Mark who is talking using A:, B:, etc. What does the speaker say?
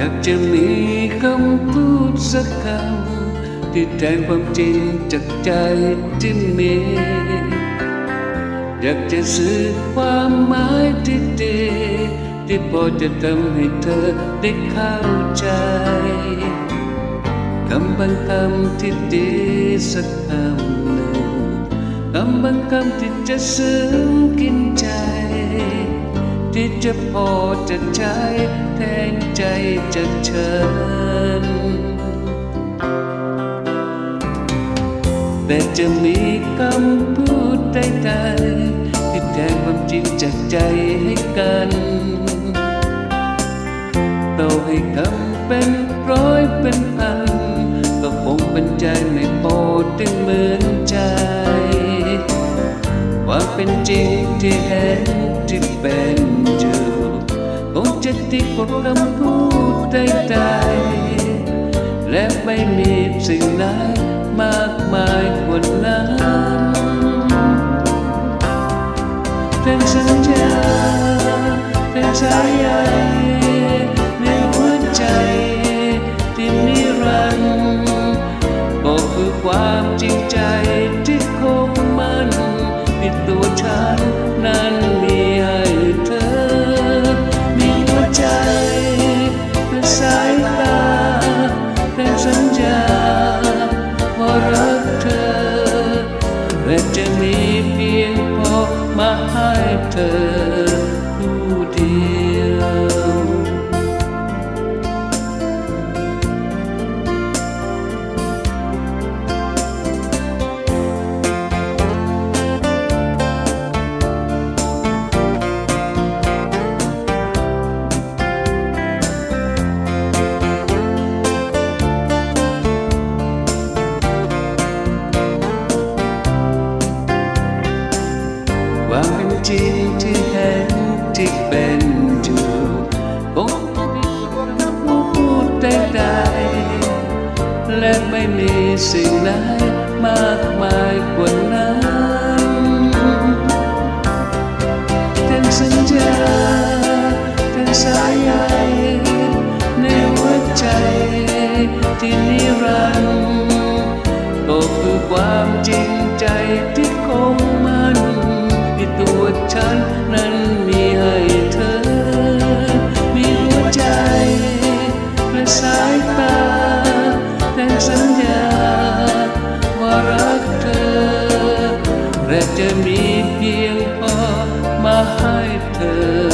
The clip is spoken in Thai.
A: อยากจะมีคำพูดสักคำที่แทนความจริงจากใจที่มีอยากจะสื่อความหมายที่ดีที่พอจะทำให้เธอได้เข้าใจคำบางคำที่ดีสักคำหนึ่งคำบางคำที่จะซึ้งกินใจ ที่จะพอจะใช้แทนใจจะเชิญแต่จะมีคำพูดใดๆที่แทนความจริงจากใจให้กันต่อให้คำเป็นร้อยเป็นพันก็คงเป็นใจไม่พอได้เหมือนใจความเป็นจริงที่เห็นที่เป็น จะดีกว่าคำพูดใดๆและไม่มีสิ่งไหนมากมายกว่านั้นเป็นสัญญาเป็นสายใย จะมีเพียงพอมาให้เธอ จริงที่เห็นที่เป็นอยู่คงไม่มีคำพูใดๆและไม่มีสิ่งไหนมากมายกว่านั้น จะมีเพียงพอมาให้เธอ